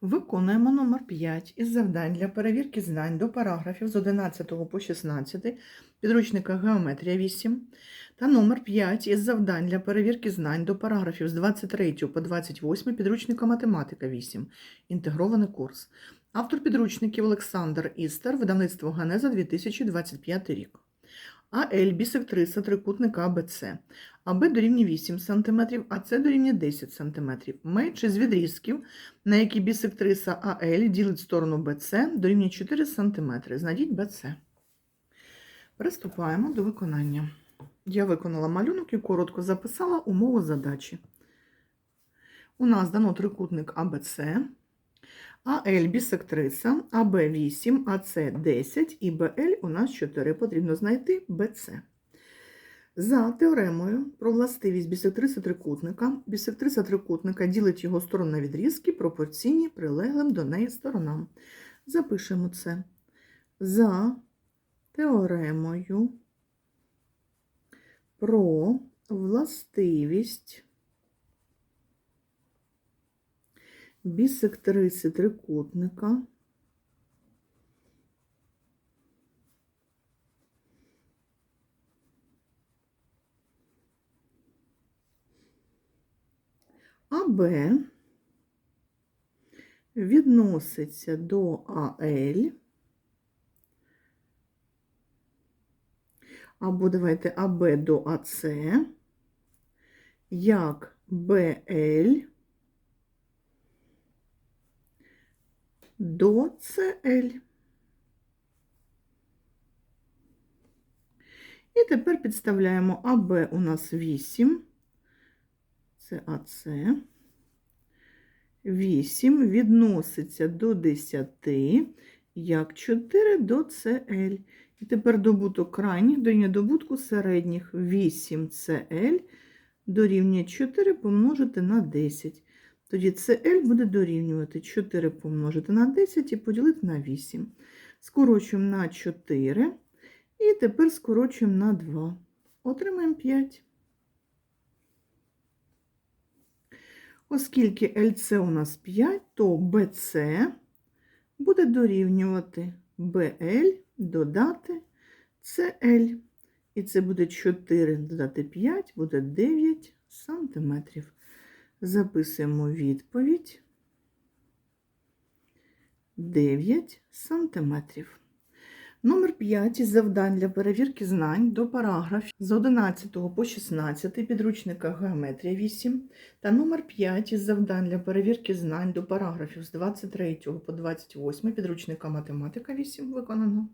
Виконуємо номер 5 із завдань для перевірки знань до параграфів з 11 по 16 підручника Геометрія 8 та номер 5 із завдань для перевірки знань до параграфів з 23 по 28 підручника Математика 8. Інтегрований курс. Автор підручників Олександр Істер, видавництво Ганеза 2025 рік. АЛ бісектриса трикутника АБЦ. АБ дорівнює 8 см, АЦ дорівнює 10 см. Маючи з відрізків, на які бісектриса АЛ ділить сторону БЦ, дорівнює 4 см. Знайдіть БЦ. Приступаємо до виконання. Я виконала малюнок і коротко записала умову задачі. У нас дано трикутник АБЦ, АЛ бісектриса, АБ 8, АЦ 10 і БЛ у нас 4. Потрібно знайти БЦ. За теоремою про властивість бісектриси трикутника, бісектриса трикутника ділить його сторони на відрізки пропорційні прилеглим до неї сторонам. Запишемо це. За теоремою про властивість бісектриси трикутника. АБ відноситься до АЛ, або давайте АБ до АЦ, як БЛ до ЦЛ. І тепер підставляємо АБ у нас 8, це АЦ. 8 відноситься до 10, як 4 до ЦЛ. І тепер добуток крайніх дорівнює добутку середніх. 8 ЦЛ дорівнює 4 помножити на 10. Тоді CL буде дорівнювати 4 помножити на 10 і поділити на 8. Скорочуємо на 4 і тепер скорочуємо на 2. Отримаємо 5. Оскільки LC у нас 5, то BC буде дорівнювати BL додати CL. І це буде 4 додати 5, буде 9 сантиметрів. Записуємо відповідь 9 сантиметрів. Номер 5 із завдань для перевірки знань до параграфів з 11 по 16 підручника Геометрія 8 та номер 5 із завдань для перевірки знань до параграфів з 23 по 28 підручника Математика 8 виконано.